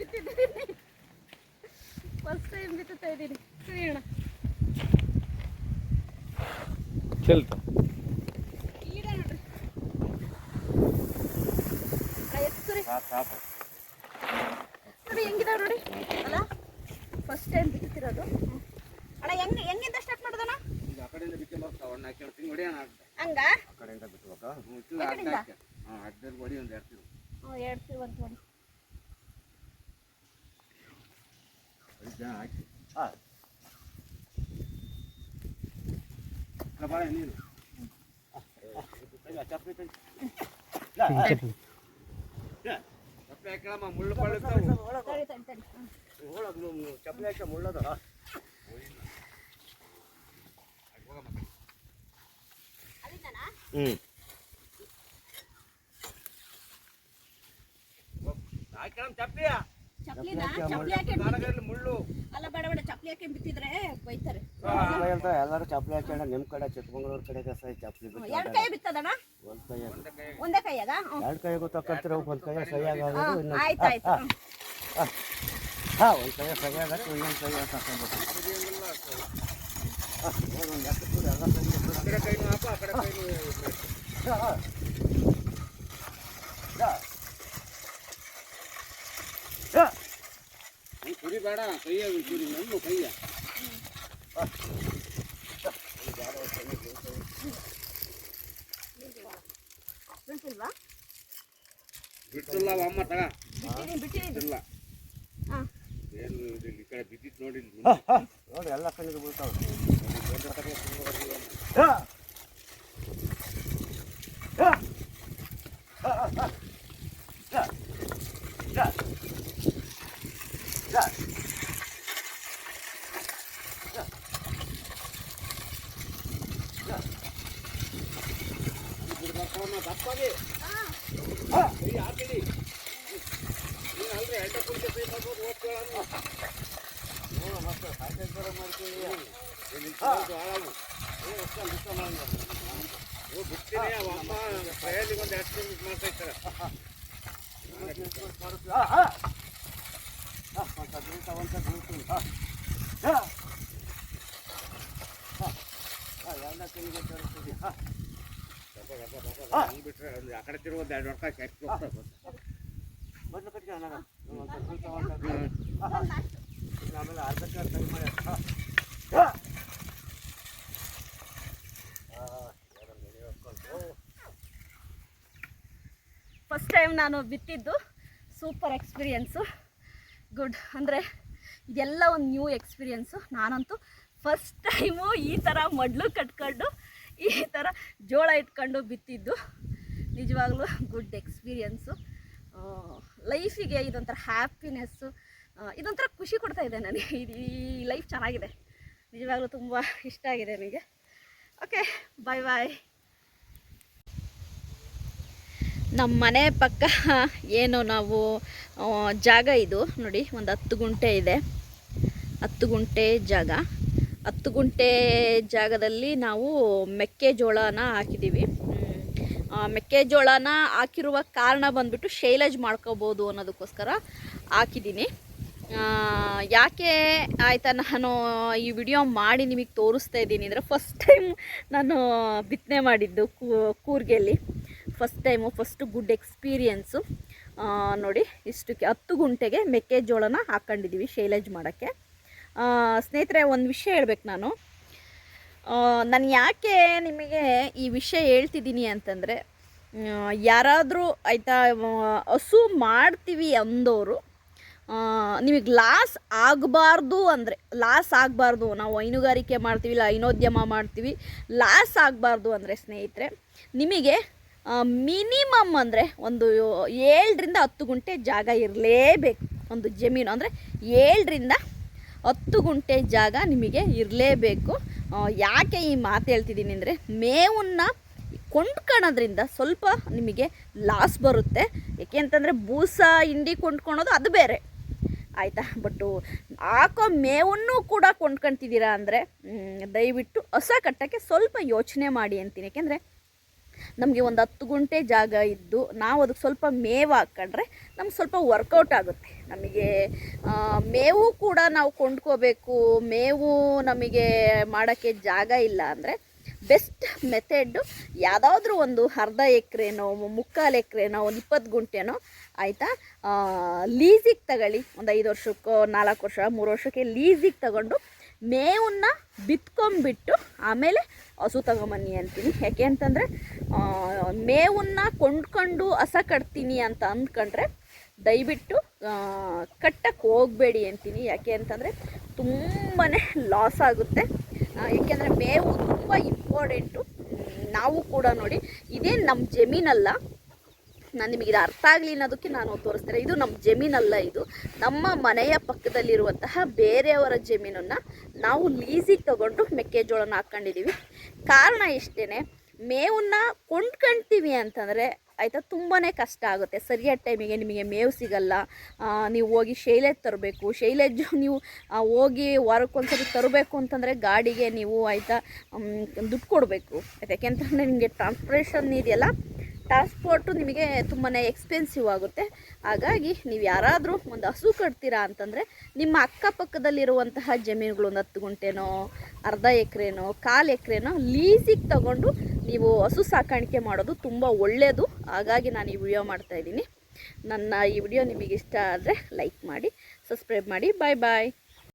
ಬಿತ್ತಿದ್ದೀನಿ first time ಬಿತ್ತುತ್ತಾ ಇದ್ದೀನಿ. ಸರಿ ಅಣ್ಣ. ಚೆಲ್ತು? ಈಗ ನೋಡ್ರಿ. ಅಣ್ಣ, ಎತ್ತು ಸುರಿ ನೋಡಿ ಹೆಂಗಿದಾವ ನೋಡಿ ಅಲ್ಲ ಫಸ್ಟ್ ಟೈಮ್ ಬಿತ್ತುತ್ತಿರೋದು. ಅಣ್ಣ ಹೆಂಗ್ ಹೆಂಗಿಂದ ಸ್ಟಾರ್ಟ್ ಮಾಡೋದಣ್ಣ? ಈಗ ಆ ಕಡೆಯಿಂದ ಬಿಟ್ಟು ಬರ್ತಾವ ಅಣ್ಣ ಕೇಳ್ತೀನಿ ಹೊಡಿಯೋಣ ಅಂತ ಹಂಗ? ಆ ಕಡೆಯಿಂದ ಬಿಟ್ಬೇಕಾ ಹ್ಞೂ ಇದು ಆ ಅಡ್ಡ ಅಡ್ಡಲ್ಲಿ ಹೊಡಿ ಒಂದು ಎರಡು ತಿರು ಹ್ಞೂ ಎರಡು ತಿರು ಅಂತ ನೋಡಿ ಐದು ಜನ ಹಾಕಿ ಹಾಂ ಬಾಳ ಮುಳ್ಳು. ಚಪ್ಲಿ ಅಲ್ಲ ಬೇಡ ಬೇಡ ಚಪ್ಲಿ ಹಾಕಿ ಬಿತ್ತಿದ್ರೆ ಬೈತಾರೆ. ಎಲ್ಲರೂ ಚಪ್ಪಲಿ ಹಾಕೋಣ ನಿಮ್ಮ ಕಡೆ ಚಿಕ್ಕಮಂಗ್ಳೂರ್ ಕಡೆ ಸಹ ಚಪ್ಪಲಿ ಎರಡು ಕೈ ಬಿತ್ತದಣ್ಣ? ಒಂದು ಕೈ ಒಂದೇ ಕೈಯಾಗ. ಎರಡು ಕೈ ಗೊತ್ತಾಕತ್ತೀರ ಒಂದು ಕೈ ಇನ್ನೊಂದು ಆಯ್ತು ಆಯ್ತು. ಹಾ ಒಂದು ಕೈ ಸರಿಯಾಗ ಇನ್ನೊಂದು ಕೈ ಎಲ್ಲ ಕೈ. ಕುರಿ ಬೇಡ ಕೈಯ ಕುರಿ ನಮ್ಮ ಕೈಯ ಬಿಡ್ತಿಲ್ವಾ ಬಿಟ್ಟಿಲ್ಲ ಅಮ್ಮ ತಗ ಬಿಟ್ಟಿದ್ದೀನಿ ಬಿಟ್ಟಿದ್ದೀನಿ ಬಿಟ್ಟಿಲ್ಲ ಹಾಂ ಏನು ಇದು ಈ ಕಡೆ ಬಿದ್ದಿತ್ತು ನೋಡಿ ಇಲ್ಲಿ. ನೋಡಿ ಎಲ್ಲ ಕಣ್ಣಿಗೆ ಬೀಳ್ತಾವೆ ತಪ್ಪಾಗಿ ಕೈ ಹಾಕಿಡಿ ನೀನು ಅಲ್ರಿ ಎಂಟ ಫಸ್ಟ್ ಟೈಮ್ ನಾನು ಬಿತ್ತಿದ್ದು ಸೂಪರ್ ಎಕ್ಸ್ಪೀರಿಯನ್ಸು ಗುಡ್ ಅಂದರೆ ಇದೆಲ್ಲ ಒಂದು ನ್ಯೂ ಎಕ್ಸ್ಪೀರಿಯನ್ಸು ನಾನಂತೂ ಫಸ್ಟ್ ಟೈಮು ಈ ಥರ ಮಡ್ಲು ಕಟ್ಕೊಂಡು ಈ ಥರ ಜೋಳ ಇಟ್ಕೊಂಡು ಬಿತ್ತಿದ್ದು. ನಿಜವಾಗ್ಲೂ ಗುಡ್ ಎಕ್ಸ್ಪೀರಿಯನ್ಸು ಲೈಫಿಗೆ ಇದೊಂಥರ ಹ್ಯಾಪಿನೆಸ್ಸು ಇದೊಂಥರ ಖುಷಿ ಕೊಡ್ತಾ ಇದೆ ನನಗೆ. ಇದು ಈ ಲೈಫ್ ಚೆನ್ನಾಗಿದೆ. ನಿಜವಾಗ್ಲೂ ತುಂಬ ಇಷ್ಟ ಆಗಿದೆ ನನಗೆ. ಓಕೆ ಬಾಯ್ ಬಾಯ್ ನಮ್ಮ ಮನೆ ಪಕ್ಕ ಏನು ನಾವು ಜಾಗ ಇದು. ನೋಡಿ, ಒಂದು ಹತ್ತು ಗುಂಟೆ ಇದೆ. ಹತ್ತು ಗುಂಟೆ ಜಾಗ. ಹತ್ತು ಗುಂಟೆ ಜಾಗದಲ್ಲಿ ನಾವು ಮೆಕ್ಕೆಜೋಳನ ಹಾಕಿದ್ದೀವಿ. ಮೆಕ್ಕೆಜೋಳನ ಹಾಕಿರುವ ಕಾರಣ ಬಂದ್ಬಿಟ್ಟು ಶೈಲೇಜ್ ಮಾಡ್ಕೋಬೋದು ಅನ್ನೋದಕ್ಕೋಸ್ಕರ ಹಾಕಿದ್ದೀನಿ. ಯಾಕೆ ಆಯಿತಾ ನಾನು ಈ ವಿಡಿಯೋ ಮಾಡಿ ನಿಮಗೆ ತೋರಿಸ್ತಾ ಇದ್ದೀನಿ ಅಂದರೆ ಫಸ್ಟ್ ಟೈಮ್ ನಾನು ಬಿತ್ತನೆ ಮಾಡಿದ್ದು ಕೂರ್ಗೆಯಲ್ಲಿ first time first good experience ನೋಡಿ ಇಷ್ಟಕ್ಕೆ ಹತ್ತು ಗುಂಟೆಗೆ ಮೆಕ್ಕೆಜೋಳನ ಹಾಕ್ಕೊಂಡಿದ್ದೀವಿ ಶೈಲೇಜ್ ಮಾಡೋಕ್ಕೆ. ಸ್ನೇಹಿತರೆ, ಒಂದು ವಿಷಯ ಹೇಳ್ಬೇಕು ನಾನು. ನಾನು ಯಾಕೆ ನಿಮಗೆ ಈ ವಿಷಯ ಹೇಳ್ತಿದ್ದೀನಿ ಅಂತಂದರೆ ಯಾರಾದರೂ ಆಯಿತಾ ಹಸು ಮಾಡ್ತೀವಿ ಅಂದವರು ನಿಮಗೆ ಲಾಸ್ ಆಗಬಾರ್ದು ಅಂದರೆ, ಲಾಸ್ ಆಗಬಾರ್ದು, ನಾವು ಹೈನುಗಾರಿಕೆ ಮಾಡ್ತೀವಿ, ಇಲ್ಲ ಹೈನೋದ್ಯಮ ಮಾಡ್ತೀವಿ, ಲಾಸ್ ಆಗಬಾರ್ದು ಅಂದರೆ ಸ್ನೇಹಿತರೆ, ನಿಮಗೆ ಮಿನಿಮಮ್ ಅಂದರೆ ಒಂದು ಏಳರಿಂದ ಹತ್ತು ಗುಂಟೆ ಜಾಗ ಇರಲೇಬೇಕು, ಒಂದು ಜಮೀನು ಅಂದರೆ ಏಳರಿಂದ ಹತ್ತು ಗುಂಟೆ ಜಾಗ ನಿಮಗೆ ಇರಲೇಬೇಕು. ಯಾಕೆ ಈ ಮಾತು ಹೇಳ್ತಿದ್ದೀನಿ ಅಂದರೆ ಮೇವನ್ನು ಕೊಂಡ್ಕೊಳೋದ್ರಿಂದ ಸ್ವಲ್ಪ ನಿಮಗೆ ಲಾಸ್ ಬರುತ್ತೆ. ಏಕೆ ಅಂತಂದರೆ ಬೂಸ, ಹಿಂಡಿ ಕೊಂಡ್ಕೊಳೋದು ಅದು ಬೇರೆ. ಆಯಿತಾ? ಬಟ್ಟು ಹಾಕೋ ಮೇವನ್ನು ಕೂಡ ಕೊಂಡ್ಕೊಳ್ತಿದ್ದೀರಾ ಅಂದರೆ ದಯವಿಟ್ಟು ಹೊಸ ಕಟ್ಟಕ್ಕೆ ಸ್ವಲ್ಪ ಯೋಚನೆ ಮಾಡಿ ಅಂತೀನಿ. ಯಾಕೆಂದರೆ ನಮಗೆ ಒಂದು ಹತ್ತು ಗುಂಟೆ ಜಾಗ ಇದ್ದು ನಾವು ಅದಕ್ಕೆ ಸ್ವಲ್ಪ ಮೇವು ಹಾಕ್ಕೊಂಡ್ರೆ ನಮ್ಗೆ ಸ್ವಲ್ಪ ವರ್ಕೌಟ್ ಆಗುತ್ತೆ. ನಮಗೆ ಮೇವು ಕೂಡ ನಾವು ಕೊಂಡ್ಕೋಬೇಕು. ಮೇವು ನಮಗೆ ಮಾಡೋಕ್ಕೆ ಜಾಗ ಇಲ್ಲ ಅಂದರೆ ಬೆಸ್ಟ್ ಮೆಥೆಡ್ಡು ಯಾವುದಾದ್ರೂ ಒಂದು ಅರ್ಧ ಎಕರೆನೋ, ಮುಕ್ಕಾಲು ಎಕರೆನೋ, ಒಂದು ಇಪ್ಪತ್ತು ಗುಂಟೆನೋ ಆಯಿತಾ? ಲೀಸಿಗೆ ತಗೊಳ್ಳಿ. ಒಂದು ಐದು ವರ್ಷಕ್ಕೋ, ನಾಲ್ಕು ವರ್ಷ, ಮೂರು ವರ್ಷಕ್ಕೆ ಲೀಸಿಗೆ ತಗೊಂಡು ಮೇವನ್ನ ಬಿತ್ಕೊಂಡ್ಬಿಟ್ಟು ಆಮೇಲೆ ಹಸು ತಗೊಂಬನ್ನಿ ಅಂತೀನಿ. ಯಾಕೆ ಅಂತಂದರೆ ಮೇವನ್ನ ಕೊಂಡ್ಕೊಂಡು ಹಸ ಕಟ್ತೀನಿ ಅಂತ ಅಂದ್ಕೊಂಡ್ರೆ ದಯವಿಟ್ಟು ಕಟ್ಟಕ್ಕೆ ಹೋಗಬೇಡಿ ಅಂತೀನಿ. ಯಾಕೆ ಅಂತಂದರೆ ತುಂಬಾ ಲಾಸ್ ಆಗುತ್ತೆ. ಯಾಕೆಂದರೆ ಮೇವು ತುಂಬ ಇಂಪಾರ್ಟೆಂಟು ನಾವು ಕೂಡ ನೋಡಿ ಇದೇನು ನಮ್ಮ ಜಮೀನಲ್ಲ. ನಾನು ನಿಮಗೆ ಇದು ಅರ್ಥ ಆಗಲಿ ಅನ್ನೋದಕ್ಕೆ ನಾನು ತೋರಿಸ್ತೇನೆ. ಇದು ನಮ್ಮ ಜಮೀನಲ್ಲ ಇದು. ನಮ್ಮ ಮನೆಯ ಪಕ್ಕದಲ್ಲಿರುವಂತಹ ಬೇರೆಯವರ ಜಮೀನನ್ನು ನಾವು ಲೀಸಿಗೆ ತಗೊಂಡು ಮೆಕ್ಕೆಜೋಳನ ಹಾಕ್ಕೊಂಡಿದ್ದೀವಿ ಕಾರಣ ಇಷ್ಟೇ ಮೇವನ್ನ ಕೊಂಡ್ಕೊಂತೀವಿ ಅಂತಂದರೆ ಆಯಿತಾ ತುಂಬಾ ಕಷ್ಟ ಆಗುತ್ತೆ. ಸರಿಯಾದ ಟೈಮಿಗೆ ನಿಮಗೆ ಮೇವು ಸಿಗಲ್ಲ. ನೀವು ಹೋಗಿ ಶೈಲೇಜ್ ತರಬೇಕು. ಶೈಲೇಜ್ ನೀವು ಹೋಗಿ ವಾರಕ್ಕೊಂದ್ಸರಿ ತರಬೇಕು ಅಂತಂದರೆ ಗಾಡಿಗೆ ನೀವು ಆಯಿತಾ ದುಡ್ಡು ಕೊಡಬೇಕು. ಯಾಕೆಂತಂದರೆ ನಿಮಗೆ ಟ್ರಾನ್ಸ್ಪೋರ್ಟೇಷನ್ ಇದೆಯಲ್ಲ ಟ್ರಾನ್ಸ್ಪೋರ್ಟು ನಿಮಗೆ ತುಂಬಾ ಎಕ್ಸ್ಪೆನ್ಸಿವ್ ಆಗುತ್ತೆ. ಹಾಗಾಗಿ ನೀವು ಯಾರಾದರೂ ಒಂದು ಹಸು ಕಟ್ತೀರಾ ಅಂತಂದರೆ ನಿಮ್ಮ ಅಕ್ಕಪಕ್ಕದಲ್ಲಿರುವಂತಹ ಜಮೀನುಗಳು ಒಂದು ಹತ್ತು ಗುಂಟೆನೋ, ಅರ್ಧ ಎಕರೆನೋ, ಕಾಲು ಎಕರೆನೋ ಲೀಸಿಗೆ ತಗೊಂಡು ನೀವು ಹಸು ಸಾಕಾಣಿಕೆ ಮಾಡೋದು ತುಂಬ ಒಳ್ಳೆಯದು ಹಾಗಾಗಿ ನಾನು ಈ ವಿಡಿಯೋ ಮಾಡ್ತಾಯಿದ್ದೀನಿ ನನ್ನ ಈ ವಿಡಿಯೋ ನಿಮಗೆ ಇಷ್ಟ ಆದರೆ ಲೈಕ್ ಮಾಡಿ ಸಬ್ಸ್ಕ್ರೈಬ್ ಮಾಡಿ. ಬಾಯ್ ಬಾಯ್